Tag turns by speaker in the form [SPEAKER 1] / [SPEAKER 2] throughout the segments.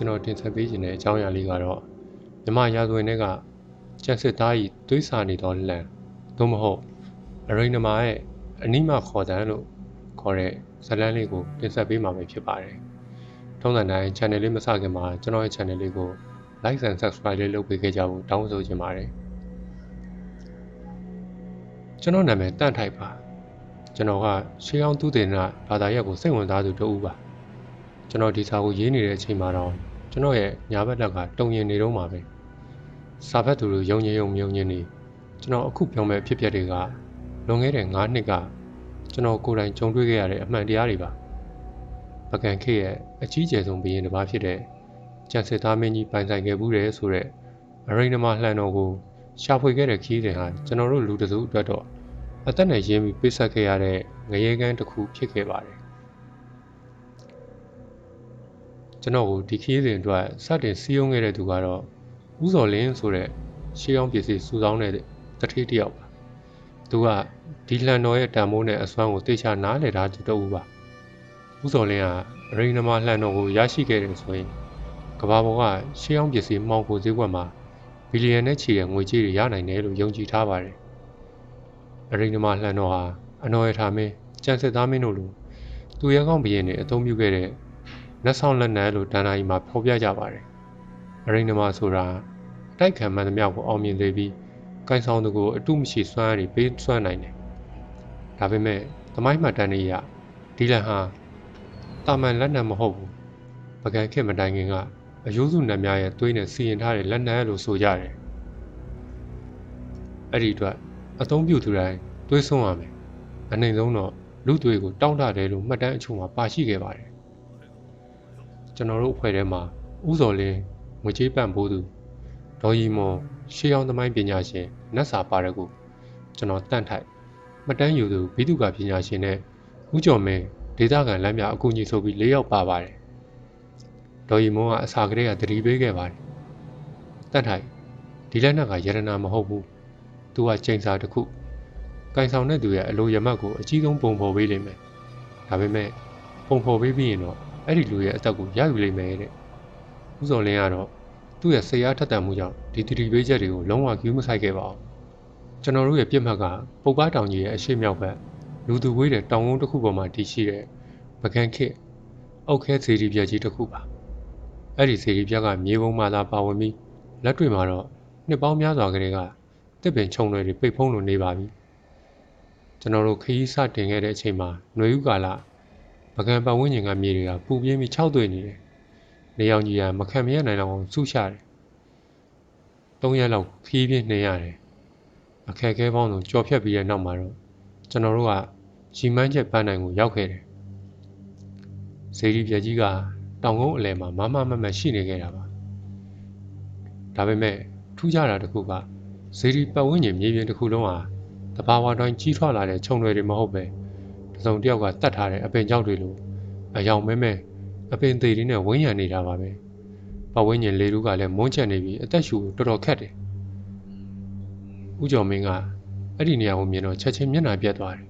[SPEAKER 1] ကျွန်တော်တင်ဆက်ပေးခြင်းတဲ့အကြောင်းအရာလေးကတော့မြမရာဇဝင်တွေကကျက်စစ်သားကြီးသွေးစာနေသောလန်သို့မဟုတ်အရိနမာရဲ့အနိမခေါ်တန်းလို့ခေါ်တဲ့ဇာတ်လမ်းလေးကိုတင်ဆက်ပေးမှာပဲဖြစ်ပါတယ်ထုံးစံတိုင်း channel လေးမစခင်မှာကျွန်တော်ရဲ့ channel လေးကို like and subscribe လေးလုပ်ပေးခဲ့ကြဖို့တောင်းဆိုချင်ပါတယ်ကျွန်တော်နာမည်တန့်ထိုက်ပါကျွန်တော်ကရှေးအောင်သူတင်နာဘာသာရပ်ကိုစိတ်ဝင်စားသူတဦးပါကျွန်တော်ဒီစာကိုရေးနေတဲ့အချိန်မှာတော့ ကျွန်တော်ရဲ့ညာဘက်လက်ကတုံရင်နေတော့မှာပဲစာဖတ်သူတို့ယုံညင်ယုံမြုံညင်နေကျွန်တော်အခုပြောမဲ့ဖြစ်ပျက်တွေကလွန်ခဲ့တဲ့9နှစ်ကကျွန်တော်ကိုယ်တိုင်ကြုံတွေ့ခဲ့ရတဲ့အမှန်တရားတွေပါပကံခေရဲ့အကြီးကျယ်ဆုံးဘီရင်တစ်ပါးဖြစ်တဲ့ကျန်စစ်သားမင်းကြီးပိုင်ဆိုင်ခဲ့မှုတဲ့ဆိုတဲ့အရိနမလှန်တော်ကိုရှာဖွေခဲ့တဲ့ခီးစဉ်ဟာကျွန်တော်တို့လူတစုအတွက်တော့အသက်နဲ့ရင်းပြီးပိတ်ဆက်ခဲ့ရတဲ့ငရေကန်းတစ်ခုဖြစ်ခဲ့ပါတယ် ကျွန်တော်ကိုဒီခီးစဉ်အတွက်စတင်စီးရုံးခဲ့တဲ့သူကတော့ဦးစော်လင်းဆိုတဲ့ရှေးအောင်ပစ္စည်းစုဆောင်းတဲ့တတိတယောက်ပါသူကဒီလန်တော်ရဲ့တန်မိုးနဲ့အစွမ်းကိုတေချာနားလည်ထားသူတဦးပါဦးစော်လင်းကအရိနမလှန်တော်ကိုရရှိခဲ့တယ်ဆိုရင်ကဘာပေါ်ကရှေးအောင်ပစ္စည်းမှောင်ခိုဈေးကွက်မှာဘီလီယံနဲ့ချီတဲ့ငွေကြေးတွေရနိုင်တယ်လို့ယုံကြည်ထားပါတယ်အရိနမလှန်တော်ဟာအနော်ရထားမင်းကျန်စစ်သားမင်းတို့လိုသူရဲကောင်းဘီရင်တွေအသုံးပြုခဲ့တဲ့ လက်ဆောင်လက်နက်လို့ဒဏ္ဍာရီမှာဖော်ပြကြပါတယ်။အရိနမဆိုတာအတိုက်ခံမှန်သမျှကိုအောင်မြင်လေပြီးကိုင်ဆောင်သူကိုအတုမရှိစွမ်းရည်ပေးစွမ်းနိုင်တယ်။ဒါပေမဲ့သမိုင်းမှတ်တမ်းတွေအရဒီလန်ဟာတာမန်လက်နက်မဟုတ်ဘူး။ပကံခေတ်မတိုင်ခင်ကအယိုးစုနတ်များရဲ့သွေးနဲ့စီရင်ထားတဲ့လက်နက်လို့ဆိုကြတယ်။အဲ့ဒီအတွက်အသုံးပြုသူတိုင်းသွေးဆုံးရမယ်။အနိုင်ဆုံးတော့လူသွေးကိုတောင်းတတယ်လို့မှတ်တမ်းအချို့မှာပါရှိခဲ့ပါတယ်။ ကျွန်တော်တို့အဖွဲ့ထဲမှာဥစော်လင်းငွေကြေးပံ့ပိုးသူဒေါ်ရီမွန်ရှေးအောင်သမိုင်းပညာရှင်နတ်စာပါရကုကျွန်တော်တန့်ထိုက်မှတ်တမ်းယူသူဘိတုကပညာရှင်နဲ့ဦးကျော်မင်းဒေသခံလမ်းပြအကူအညီဆိုပြီး၄ယောက်ပါပါတယ်ဒေါ်ရီမွန်ကအစာကလေးကသတိပေးခဲ့ပါတယ်တန့်ထိုက်ဒီလက်နက်ကယရနာမဟုတ်ဘူးသူကချိန်စာတစ်ခုကင်ဆောင်တဲ့သူရဲ့အလိုရမတ်ကိုအကြီးဆုံးပုံဖော်ပေးလိမ့်မယ်ဒါပေမဲ့ပုံဖော်ပေးပြီးရင်တော့ အဲ့ဒီလူရဲ့အသက်ကိုရယူလိမ့်မယ်တဲ့။ဦးစော်လင်းကတော့သူ့ရဲ့ဆရာထက်တန်မှုကြောင့်ဒီတီတီပေးချက်တွေကိုလုံးဝကျူးမဆိုင်ခဲ့ပါဘူး။ကျွန်တော်တို့ရဲ့ပြစ်မှတ်ကပုပ်ပားတောင်ကြီးရဲ့အရှိမြောက်ဘက်လူသူဝေးတဲ့တောင်ကုန်းတစ်ခုပေါ်မှာတည်ရှိတဲ့ပကံခစ်အောက်ခဲစေတီပြက်ကြီးတစ်ခုပါ။အဲ့ဒီစေတီပြက်ကမြေပုံမှသာပါဝင်ပြီးလက်တွေ့မှာတော့နှစ်ပေါင်းများစွာကလေးကတစ်ပင်ခြုံတွေပိတ်ဖုံးလိုနေပါပြီ။ကျွန်တော်တို့ခရီးစတင်ခဲ့တဲ့အချိန်မှာຫນွေဥကာလ ပကံပတ်ဝန်းကျင်ကမြေတွေကပူပြင်းပြီးခြောက်သွေ့နေတယ်။နေအောင်ကြီးကမခံမရနိုင်တော့အောင်ဆူရှာတယ်။၃ရက်လောက်ခီးပြင်းနေရတယ်။အခက်အခဲပေါင်းစုံကြော်ဖြတ်ပြီးတဲ့နောက်မှာတော့ကျွန်တော်တို့ကရီမန်းချက်ပန်းနိုင်ကိုရောက်ခဲ့တယ်။ဇေဒီပြက်ကြီးကတောင်ကုန်းအလယ်မှာမမမမတ်ရှိနေခဲ့တာပါ။ဒါပေမဲ့ထူးခြားတာတစ်ခုကဇေဒီပတ်ဝန်းကျင်မြေပြင်တစ်ခုလုံးဟာတဘာဝတိုင်းကြီးထွားလာတဲ့ခြုံတွေတွေမဟုတ်ပဲ။ တစ်စုံတစ်ယောက်ကတတ်ထားတဲ့အပင်ကြောက်တွေလိုအယောင်မဲမဲအပင်သေးတွေနဲ့ဝန်းရံနေတာပါပဲပတ်ဝန်းကျင်လေလူကလည်းမွန်းချက်နေပြီးအသက်ရှူတော်တော်ခက်တယ်ဥကျော်မင်းကအဲ့ဒီနေရာကိုမြင်တော့ချက်ချင်းမျက်နှာပြတ်သွားတယ်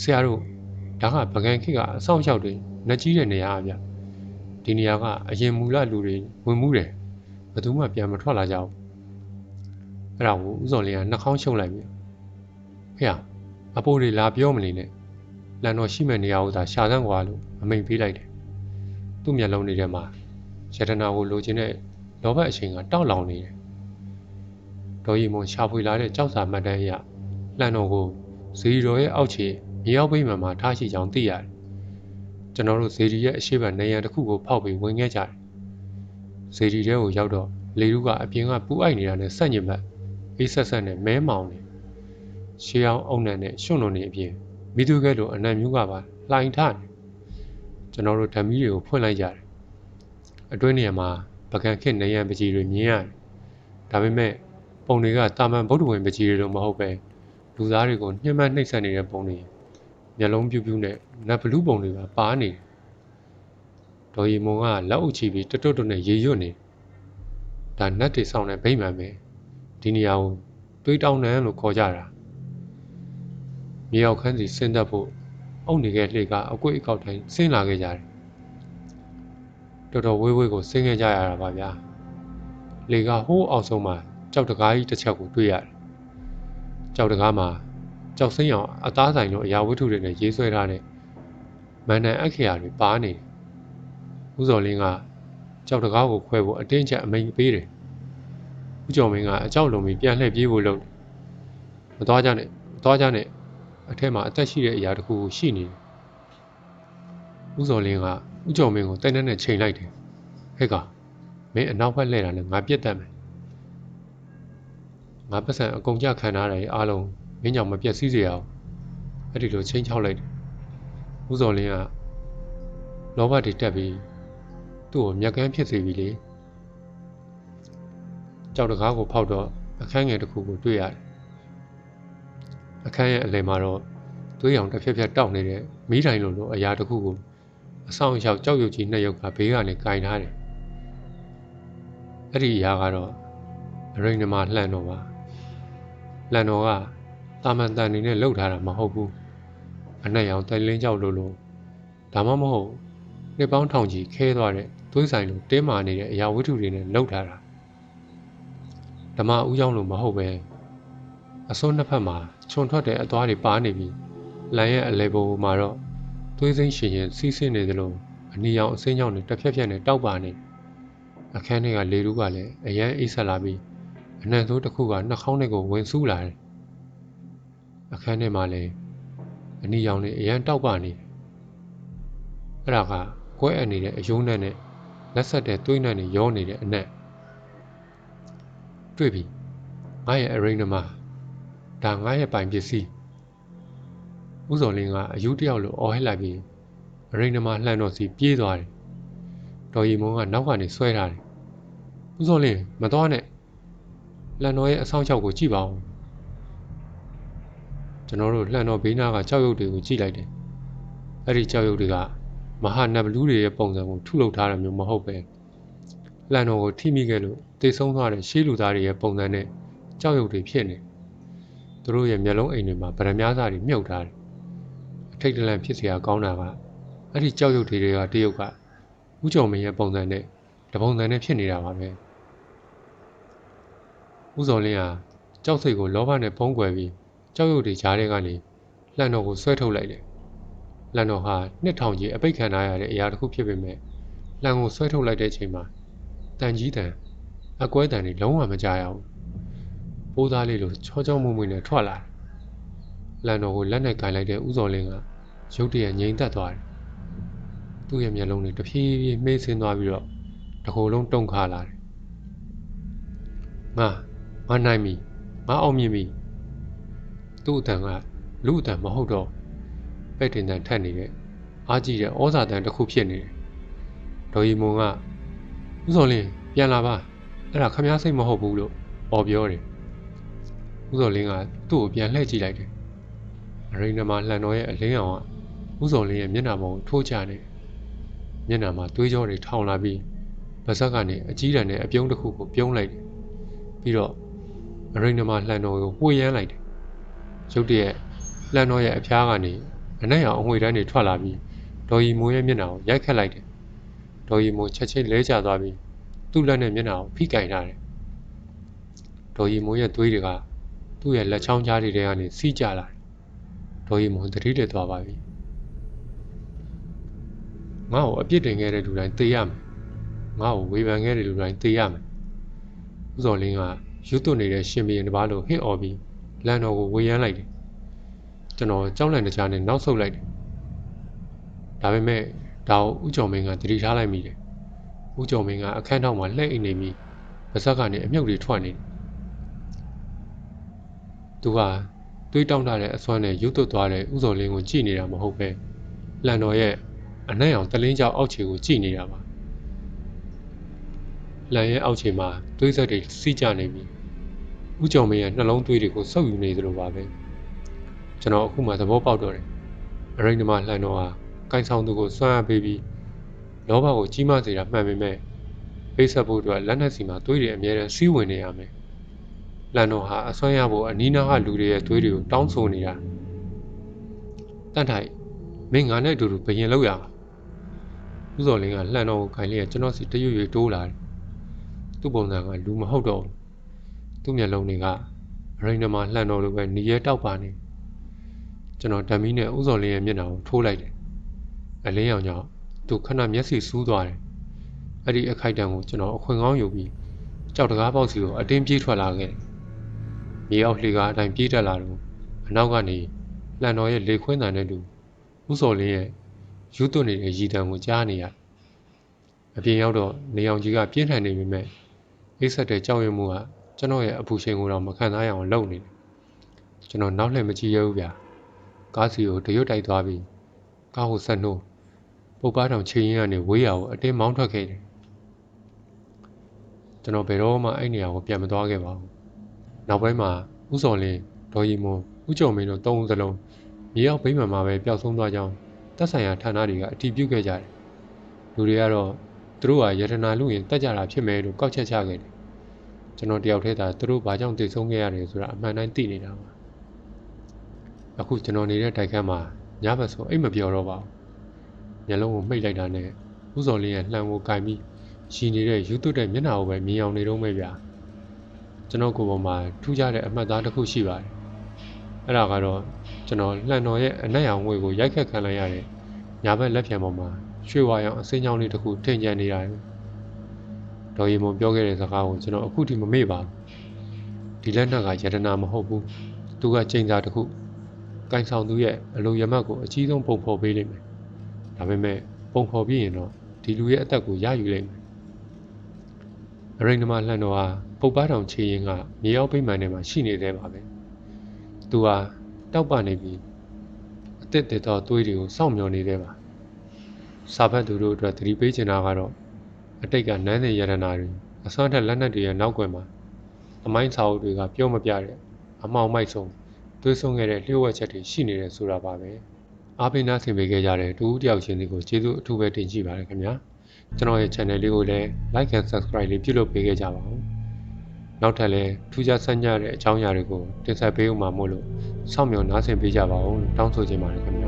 [SPEAKER 1] ဆရာတို့ဒါကပကံခိကအဆောင်ရောက်တွေနှက်ကြီးတဲ့နေရာအဗျဒီနေရာကအရင်မူလလူတွေဝင်မှုတယ်ဘယ်သူမှပြန်မထွက်လာကြဘူးအဲ့ဒါကိုဥစော်လေးကနှာခေါင်းရှုံလိုက်ပြီဖေအပိုးတွေလာပြောမနေနဲ့ လန်တော်ရှိမဲ့နေရာကိုသာရှာစမ်းကွာလို့အမိန်ပေးလိုက်တယ်။သူ့မျက်လုံးတွေထဲမှာယတနာကိုလိုချင်တဲ့လောဘအချိန်ကတောက်လောင်နေတယ်။ဒေါ်ရီမွန်ရှာဖွေလာတဲ့ကြောက်စာမှတ်တမ်းအရလန်တော်ကိုဇီရိုရဲ့အောက်ခြေမြေရောက်ပိမှန်မှာထားရှိကြောင်းသိရတယ်။ကျွန်တော်တို့ဇေဒီရဲ့အရှိတ်နေရန်တစ်ခုကိုဖောက်ပြီးဝင်ခဲ့ကြတယ်။ဇေဒီတဲကိုရောက်တော့လေလူကအပြင်ကပူအိုက်နေတာနဲ့ဆက်ညင်ဘက်အေးဆက်ဆက်နဲ့မဲမောင်နေရှေးအောင်အုံနံနဲ့ရွှွန့်လွန်နေအပြင် မိသူကဲ့သို့အနံ့မျိုးကပါလှိုင်ထနေကျွန်တော်တို့ဓမီတွေကိုဖွင့်လိုက်ကြတယ်အတွင်းနေရာမှာပကံခစ်နေရန်ပကြီးတွေမြင်ရတယ်ဒါပေမဲ့ပုံတွေကတာမန်ဗုဒ္ဓဝင်ပကြီးတွေလိုမဟုတ်ပဲလူသားတွေကိုညှဉ်းပန်းနှိပ်စက်နေတဲ့ပုံတွေမျက်လုံးပြူးပြူးနဲ့နတ်ဘလူးပုံတွေပါပါနေတယ်ဒေါ်ရီမုံကလက်အုပ်ချပြီးတွတ်တွတ်နဲ့ရေရွတ်နေဒါနတ်တွေဆောင်တဲ့ဗိမ္မာန်ပဲဒီနေရာကိုတွေးတောင်းနန်းလို့ခေါ်ကြတာ မြေရောက်ခန်းစီဆင်းသက်ဖို့အုပ်နေခဲ့လှေကအကွေ့အကောက်တိုင်းဆင်းလာခဲ့ကြတယ်တော်တော်ဝေးဝေးကိုဆင်းခဲ့ကြရတာပါဗျာလေကဟိုးအောင်ဆုံးမှာကြောက်တကားကြီးတစ်ချက်ကိုတွေ့ရတယ်ကြောက်တကားမှာကြောက်စိမ့်အောင်အသားဆိုင်တို့အရာဝတ္ထုတွေနဲ့ရေးဆွဲထားတဲ့မန္တန်အခရာတွေပါနေတယ်ဦးစော်လင်းကကြောက်တကားကိုခွဲဖို့အတင်းချက်အမိန်ပေးတယ်ဦးကျော်မင်းကအကြောက်လုံးပြီးပြန်လှည့်ပြေးဖို့လုပ်တယ်မသွားကြနဲ့မသွားကြနဲ့ အထက်မှာအသက်ရှိတဲ့အရာတစ်ခုကိုရှိနေတယ်ဦးစော်လင်းကဦးကျော်မင်းကိုတိုက်နှက်နဲ့ချိန်လိုက်တယ်ဟဲ့ကမင်းအနောက်ဘက်လှည့်တာနဲ့ငါပြစ်တတ်မယ်ငါပတ်စံအကုန်ကြခံထားတယ်အားလုံးမင်းကြောင့်မပြက်စီးစေရအောင်အဲ့ဒီလိုချိန်ချောက်လိုက်တယ်ဦးစော်လင်းကလောဘတွေတက်ပြီးသူ့ကိုမျက်ကန်းဖြစ်စေပြီလေကြောက်တကားကိုဖောက်တော့အခန်းငယ်တစ်ခုကိုတွေ့ရတယ် အခန်းရဲ့အလယ်မှာတော့သွေးရောင်တစ်ဖြက်ဖြက်တောက်နေတဲ့မီးတိုင်လိုလိုအရာတစ်ခုကိုအဆောင်အယောက်ကြောက်ရွံ့ကြီးနှစ်ယောက်ကဘေးကနေကင်ထားတယ်အဲ့ဒီအရာကတော့အရိန်နမလှန်တော်ပါလှန်တော်ကတာမန်တန်နေနဲ့လှုပ်ထားတာမဟုတ်ဘူးအနက်ရောင်တိုင်လင်းကြောက်လိုလိုဒါမှမဟုတ်နှစ်ပေါင်းထောင်ကြီးခဲသွားတဲ့သွေးဆိုင်လိုတင်းမာနေတဲ့အရာဝတ္ထုတွေနဲ့လှုပ်ထားတာဓမ္မဥကြောင်းလိုမဟုတ်ပဲ အစွန်းနှစ်ဖက်မှာခြုံထွက်တဲ့အသွားတွေပါနေပြီးလမ်းရဲ့အလဲပေါ်မှာတော့သွေးစိမ့်ရှင်ရင်စီးဆင်းနေသလိုအနီရောင်အစင်းကြောင့်နဲ့တစ်ဖြက်ဖြက်နဲ့တောက်ပါနေအခန်းထဲကလေတူးကလည်းအရန်အိတ်ဆက်လာပြီးအနံ့ဆိုးတစ်ခုကနှာခေါင်းထဲကိုဝင်ဆူးလာတယ်အခန်းထဲမှာလည်းအနီရောင်လေးအရန်တောက်ပါနေတယ်အဲ့ဒါကကွဲအပ်နေတဲ့အယုံနဲ့နဲ့လက်ဆက်တဲ့သွေးနဲ့နဲ့ရောနေတဲ့အနက်တွေ့ပြီငါရဲ့အရိန်းနမ ဒါငါရဲ့ပိုင်ပစ္စည်းဥဇော်လင်းကအယူတယောက်လိုအော်ဟစ်လိုက်ပြီးအရိန်းနမလှမ်းတော့စီပြေးသွားတယ်ဒေါ်ရီမုံကနောက်ကနေဆွဲထားတယ်ဥဇော်လင်းမသွားနဲ့လန်တော်ရဲ့အဆောင်ချောက်ကိုကြည့်ပါဦးကျွန်တော်တို့လှန်တော်ဘေးနားကကြောက်ရွံ့တွေကိုကြည့်လိုက်တယ်အဲ့ဒီကြောက်ရွံ့တွေကမဟာနတ်ဘလူးတွေရဲ့ပုံစံကိုထုလုပ်ထားတာမျိုးမဟုတ်ပဲလှန်တော်ကိုထိမိခဲ့လို့တေဆုံးသွားတဲ့ရှေးလူသားတွေရဲ့ပုံစံနဲ့ကြောက်ရွံ့တွေဖြစ်နေ သူတို့ရဲ့မျက်လုံးအိမ်တွေမှာဗရမ ्या စာတွေမြုပ်ထားတယ်အထိတ်တလန့်ဖြစ်စရာကောင်းတာကအဲ့ဒီကြောက်ရွံ့တွေကတရုတ်ကဥကြုံမင်းရဲ့ပုံစံနဲ့တပုံစံနဲ့ဖြစ်နေတာပါပဲဥဇော်လင်းဟာကြောက်စိတ်ကိုလောဘနဲ့ဖုံးကွယ်ပြီးကြောက်ရွံ့တွေကြားထဲကနေလှန်တော်ကိုဆွဲထုတ်လိုက်တယ်လန်တော်ဟာနှစ်ထောင်ကြီးအပိတ်ခံထားရတဲ့အရာတစ်ခုဖြစ်ပေမဲ့လန်ကိုဆွဲထုတ်လိုက်တဲ့အချိန်မှာတန်ကြီးတန်အကွဲတန်တွေလုံးဝမကြရဘူး ပိုးသားလေးလိုချောချောမွေ့မွေ့နဲ့ထွက်လာတယ်လန်တော်ကိုလက်နဲ့ကင်လိုက်တဲ့ဥဇော်လင်းကရုတ်တရက်ငြိမ်သက်သွားတယ်သူ့ရဲ့မျက်လုံးတွေတဖြည်းဖြည်းမှေးဆင်းသွားပြီးတော့တစ်ခုလုံးတုန်ခါလာတယ်ငါငါနိုင်ပြီငါအောင်မြင်ပြီသူ့အတန်ကလူအတန်မဟုတ်တော့ပဲ့တင်တန်ထက်နေတဲ့အားကြီးတဲ့ဩဇာတန်တစ်ခုဖြစ်နေတယ်ဒေါ်ရီမွန်ကဥစော်လင်းပြန်လာပါအဲ့ဒါခမားစိတ်မဟုတ်ဘူးလို့ပေါ်ပြောတယ် ဥစော်လင်းကသူ့ကိုပြန်လှည့်ကြည့်လိုက်တယ်အရိနမလှန်တော်ရဲ့အလင်းအောင်ကဥစော်လင်းရဲ့မျက်နှာပေါ်ကိုထိုးချနေတယ်မျက်နှာမှာသွေးကြောတွေထောင်လာပြီးဗဇက်ကနေအကြီးတန်းနဲ့အပြုံးတစ်ခုကိုပြုံးလိုက်တယ်ပြီးတော့အရိနမလှန်တော်ကိုဝှေ့ရမ်းလိုက်တယ်ရုတ်တရက်လှန်တော်ရဲ့အဖျားကနေအနက်ရောင်အငွေတန်းတွေထွက်လာပြီးဒေါ်ရီမိုးရဲ့မျက်နှာကိုရိုက်ခတ်လိုက်တယ်ဒေါ်ရီမိုးချက်ချင်းလဲကျသွားပြီးသူ့လက်နဲ့မျက်နှာကိုဖိကင်ထားတယ်ဒေါ်ရီမိုးရဲ့သွေးတွေက သူ့ရဲ့လက်ချောင်းကြားတွေထဲကနေစီးကျလာတယ်ဒေါ်ရီမိုးသတိလစ်သွားပါပြီငါ့ကိုအပြစ်တင်ခဲ့တဲ့လူတိုင်းသေရမယ်ငါ့ကိုဝေဖန်ခဲ့တဲ့လူတိုင်းသေရမယ်ဥစော်လင်းကရွတ်သွနေတဲ့ရှင်ဘီရင်တစ်ပါးလိုဟစ်អော်ပြီးလန်တော်ကိုဝေယမ်းလိုက်တယ်ကျွန်တော်ကြောက်လန့်တကြားနဲ့နောက်ဆုတ်လိုက်တယ်ဒါပေမဲ့ဒါကိုဥကြုံမင်းကတတိထားလိုက်မိတယ်ဥကြုံမင်းကအခန်းထောက်မှာလှည့်အိမ်နေပြီးပါဇက်ကနေအမြုပ်တွေထွက်နေတယ် သူကတွေးတောင်းတတဲ့အစွမ်းနဲ့ရုတ်သွတ်သွားတဲ့ဥစော်လင်းကိုကြည့်နေတာမဟုတ်ပဲလန်တော်ရဲ့အနက်ရောင်တလင်းကြောက်အောက်ခြေကိုကြည့်နေတာပါလန်ရဲ့အောက်ခြေမှာသွေးဆက်တွေစီးကြနေပြီဥကြုံမင်းရဲ့နှလုံးသွေးတွေကိုစုပ်ယူနေသလိုပါပဲ။ကျွန်တော်အခုမှသဘောပေါက်တော့တယ်အရိန်ဓမလှန်တော့ဟာကိုင်ဆောင်သူကိုစွန့်အပ်ပေးပြီးလောဘကိုကြီးမားစေတာမှန်ပေမဲ့ပိတ်ဆက်ဖို့အတွက်လက်နက်စီမှာသွေးတွေအများနဲ့စီးဝင်နေရမယ် လန်တော်ဟာအစွမ်းရဖို့အနီးနားကလူတွေရဲ့သွေးတွေကိုတောင်းဆိုနေတာတန့်ထိုင်မင်းငါနဲ့အတူတူဘယင်လောက်ရအောင်ဦးစော်လင်းကလှန်တော်ကိုခိုင်လျက်ကျွန်တော်စီတရွရွတိုးလာတယ်သူ့ပုံစံကလူမဟုတ်တော့ဘူးသူ့မျက်လုံးတွေကရိန်နမှာလှန်တော်လိုပဲနေရဲတောက်ပါနေကျွန်တော်ဓမီနဲ့ဦးစော်လင်းရဲ့မျက်နှာကိုထိုးလိုက်တယ်အလင်းရောင်ကြောင့်သူခဏမျက်စိစူးသွားတယ်အဲ့ဒီအခိုက်အတန့်ကိုကျွန်တော်အခွင့်ကောင်းယူပြီးကြောက်တကားပေါက်စီကိုအတင်းပြေးထွက်လာခဲ့တယ် မြေအောက်လှေကားအတိုင်းပြေးတက်လာတော့အနောက်ကနေလှန်တော်ရဲ့လေခွင်းတန်တဲ့တူဦးစော်လင်းရဲ့ယူသွနေတဲ့ရည်တံကိုကြားနေရအပြင်ရောက်တော့နေအောင်ကြီးကပြင်းထန်နေပေမဲ့အိတ်ဆက်တဲ့ကြောက်ရွံ့မှုကကျွန်တော်ရဲ့အပူချိန်ကိုတော့မခံစားရအောင်လုပ်နေတယ်ကျွန်တော်နောက်လှည့်မကြည့်ရဘူးဗျာကားစီကိုတရွတ်တိုက်သွားပြီးကားကိုဆက်နှိုးပုပ်ပားတောင်ချိန်ရင်ကနေဝေးရကိုအတင်းမောင်းထွက်ခဲ့တယ်ကျွန်တော်ဘယ်တော့မှအဲ့နေရာကိုပြန်မသွားခဲ့ပါဘူး နောက်ပိုင်းမှာဥစော်လင်းဒေါ်ရီမွန်ဥကြုံမင်းတို့သုံးဦးစလုံးမြေရောက်ဗိမှန်မှာပဲပျောက်ဆုံးသွားကြောင်းသက်ဆိုင်ရာဌာနတွေကအတည်ပြုခဲ့ကြတယ်လူတွေကတော့သူတို့ဟာယတနာလူရင်တက်ကြတာဖြစ်မယ်လို့ကောက်ချက်ချခဲ့တယ်ကျွန်တော်တယောက်တည်းသာသူတို့ဘာကြောင့်တည်ဆုံးခဲ့ရတယ်ဆိုတာအမှန်တိုင်းသိနေတာပါအခုကျွန်တော်နေတဲ့တိုက်ခန်းမှာညဘက်ဆိုအိတ်မပြောတော့ပါဘူးမျက်လုံးကိုမှိတ်လိုက်တာနဲ့ဥစော်လင်းရဲ့လှံကိုကင်ပြီးရှည်နေတဲ့ယူသွတ်တဲ့မျက်နှာကိုပဲမြင်အောင်နေတော့မဲ့ဗျာ ကျွန်တော်ကိုယ်ပေါ်မှာထူးခြားတဲ့အမှတ်အသားတစ်ခုရှိပါတယ်အဲ့ဒါကတော့ကျွန်တော်လှန်တော်ရဲ့အနက်ရောင်ငွေကိုရိုက်ခတ်ခံလိုက်ရတဲ့ညာဘက်လက်ဖြံပေါ်မှာရွှေဝါရောင်အစင်းချောင်းလေးတစ်ခုထင်ကျန်နေရတယ်ဒေါ်ရီမွန်ပြောခဲ့တဲ့စကားကိုကျွန်တော်အခုထိမမေ့ပါဘူးဒီလက်နက်ကယတနာမဟုတ်ဘူးသူကချိန်စာတစ်ခုကင်ဆောင်သူရဲ့အလိုရမတ်ကိုအကြီးဆုံးပုံဖော်ပေးလိမ့်မယ်ဒါပေမဲ့ပုံဖော်ပြီးရင်တော့ဒီလူရဲ့အသက်ကိုရယူလိမ့်မယ် အရိန်နမလှန်တော်ဟာပုပ်ပားတောင်ခြေရင်ကမြေရောက်ပိမှန်ထဲမှာရှိနေသေးပါပဲသူဟာတောက်ပနေပြီးအသက်တည်သောသွေးတွေကိုစောင့်မျှော်နေသေးပါစာဖတ်သူတို့အတွက်သတိပေးချင်တာကတော့အတိတ်ကနန်းတဲ့ယရနာတွေအစွမ်းထက်လက်နက်တွေရဲ့နောက်ွယ်မှာအမိုင်းစာအုပ်တွေကပြောမပြတဲ့အမောင်မိုက်ဆုံးသွေးဆုံးခဲ့တဲ့လျှို့ဝှက်ချက်တွေရှိနေတယ်ဆိုတာပါပဲအားပေးနာဆင်ပေးခဲ့ကြတဲ့တူဦးတယောက်ချင်းတွေကိုကျေးဇူးအထူးပဲတင်ရှိပါတယ်ခင်ဗျာ ကျွန်တော်ရဲ့ channel လေးကိုလည်း like and subscribe လေးပြုလုပ်ပေးခဲ့ကြပါဦးနောက်ထပ်လည်းထူးခြားဆန်းကြတဲ့အကြောင်းအရာတွေကိုတင်ဆက်ပေးဦးမှာမို့လို့စောင့်မျှော်နားဆင်ပေးကြပါဦးလို့တောင်းဆိုချင်ပါတယ်ခင်ဗျာ